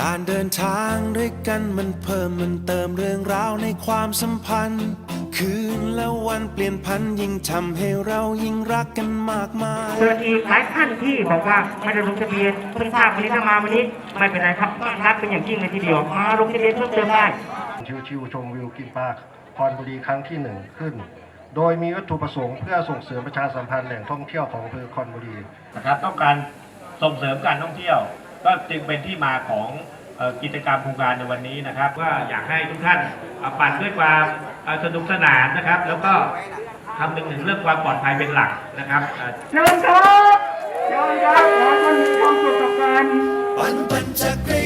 การเดินทางด้วยกันมันเพิ่มมันเติมเรื่องราวในความสัมพันธ์ คืนและวันเปลี่ยนพันยิ่งทำให้เรายิ่งรักกันมากมายส่วนอีกหลายท่านที่บอกว่าไม่ได้ลงทะเบียนเพิ่งทราบวันนี้ถ้ามาวันนี้ไม่เป็นไรครับต้อนรับเป็นอย่างยิ่งเลยทีเดียวมาลงทะเบียนเพิ่มเติมได้ ชิวๆชมวิวกินปลาคอนบุรีครั้งที่หนึ่งขึ้น โดยมีวัตถุประสงค์เพื่อส่งเสริมประชาสัมพันธ์แหล่งท่องเที่ยวของอำเภอคอนบุรี นะครับต้องการส่งเสริมการท่องเที่ยว ก็จึงเป็นที่มาของเอ่อกิจกรรมโครงการในวันนี้นะครับ ว่าอยากให้ทุกท่านเอ่อปั่นด้วยความเอ่อสนุกสนานนะครับ แล้วก็คำนึงถึงเรื่องความปลอดภัยเป็นหลักนะครับเอ่อเชิญครับเชิญครับขอท่านมีความสุขกับการปั่นปั่นจักร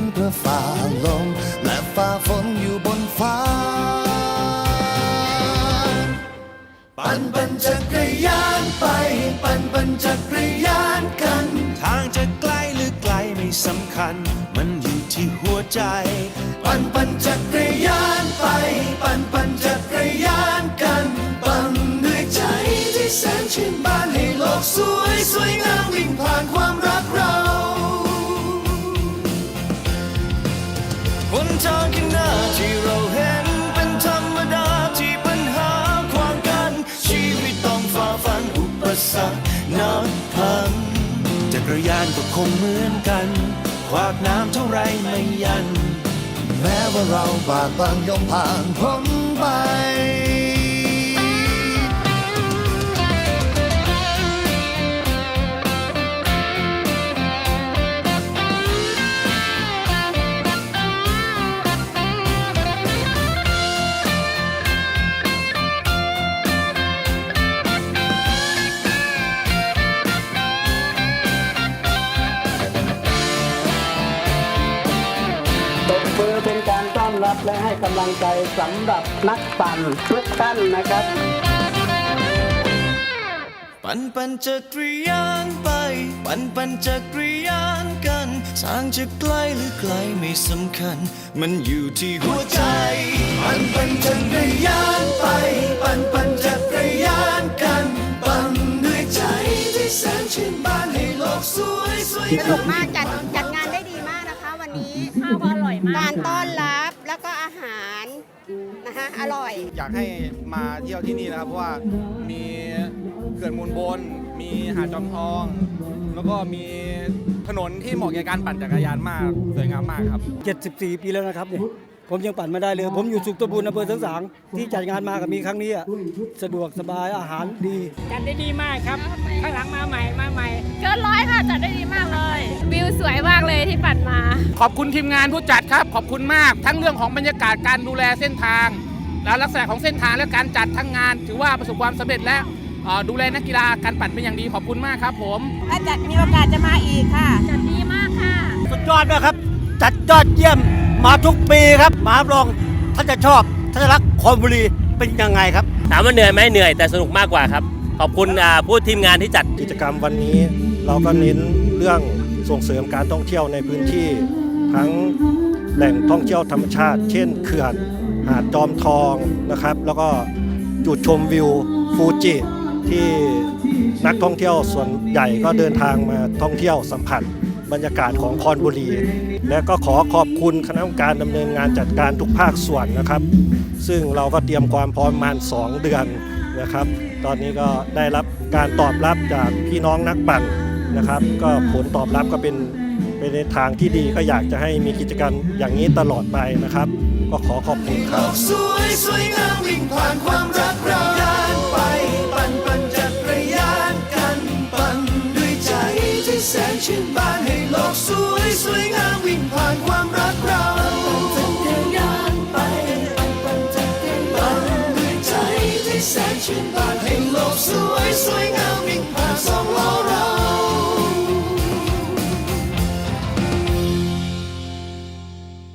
นื่อฝ่าลม และฝ่าฝนอยู่บนฟ้า ปั่นปั่นจักรยานไป ปั่นปั่นจักรยานกัน ทางจะไกลหรือไกลไม่สำคัญ มันอยู่ที่หัวใจ บนทางข้างหน้าที่เราเห็นเป็นธรรมดาที่ปัญหาขวางกัน ชีวิตต้องฝ่าฟันอุปสรรคนับพันจักรยานก็คงเหมือนกันขวากน้ำเท่าไรไม่ยัน แม้ว่าเราบากบังย่อมผ่านพ้นไป การต้อนรับ และให้กำลังใจสำหรับนักปั่นทุกท่านนะครับ ปั่นปั่นจักรยานไป ปั่นปั่นจักรยานกันทางจะไกลหรือไกลไม่สำคัญ มันอยู่ที่หัวใจ ปั่นปั่นจักรยานไป ปั่นปั่นจักรยานกันปั่นด้วยใจที่แสนชื่นบานให้โลกสวยสวย สนุกมากจัดจัดงานได้ดีมากนะคะ วันนี้ข้าวอร่อยมาก การต้อนรับ แล้วก็อาหารนะคะอร่อย อยากให้มาเที่ยวที่นี่นะครับ เพราะว่ามีเขื่อนมูลบน มีหาดจอมทอง แล้วก็มีถนนที่เหมาะแก่การปั่นจักรยานมากสวยงามมากครับ 74 ปีแล้วนะครับเนี่ย ผมยังปั่นไม่ได้เลย ผมอยู่สุขตบุญอำเภอสังสางที่จัดงานมากับมีครั้งนี้อะสะดวกสบายอาหารดี จัดได้ดีมากครับ ข้างหลังมาใหม่มาใหม่ เกินร้อยค่ะจัดได้ดีมากเลย วิวสวยมากเลยที่ปั่นมา ขอบคุณทีมงานผู้จัดครับ ขอบคุณมาก ทั้งเรื่องของบรรยากาศการดูแลเส้นทาง และลักษณะของเส้นทางและการจัดทั้งงาน ถือว่าประสบความสำเร็จและเอ่อดูแลนักกีฬาการปั่นเป็นอย่างดีขอบคุณมากครับผม ถ้าจัดมีโอกาสจะมาอีกค่ะ จัดดีมากค่ะ สุดยอดนะครับ จัดยอดเยี่ยม มาทุกปีครับมารับรองท่านจะชอบท่านจะรักคอนบุรีเป็นยังไงครับ ถามว่าเหนื่อยไหมเหนื่อยแต่สนุกมากกว่าครับ ขอบคุณอ่าผู้ทีมงานที่จัด กิจกรรมวันนี้เราก็เน้นเรื่องส่งเสริมการท่องเที่ยวในพื้นที่ ทั้งแหล่งท่องเที่ยวธรรมชาติ เช่นเขื่อนหาดจอมทองนะครับ แล้วก็จุดชมวิวฟูจิที่นักท่องเที่ยวส่วนใหญ่ก็เดินทางมาท่องเที่ยวสัมผัสบรรยากาศของคอนบุรี และก็ขอขอบคุณคณะกรรมการดำเนินงานจัดการทุกภาคส่วนนะครับ ซึ่งเราก็เตรียมความพร้อมมา 2 เดือนนะครับ ตอนนี้ก็ได้รับการตอบรับจากพี่น้องนักปั่นนะครับ ก็ผลตอบรับก็เป็นเป็นทางที่ดีก็อยากจะให้มีกิจกรรมอย่างนี้ตลอดไปนะครับ ก็ขอขอบคุณครับสวยสวยงามวิ่งผ่านความรักเราดินไป ปั่นปั่นจักรยานกันปั่นด้วยใจที่แสนชื่นบานให้โลกสวยสวยงามวิ แสนชื่นบานให้โลกสวยสวยงาม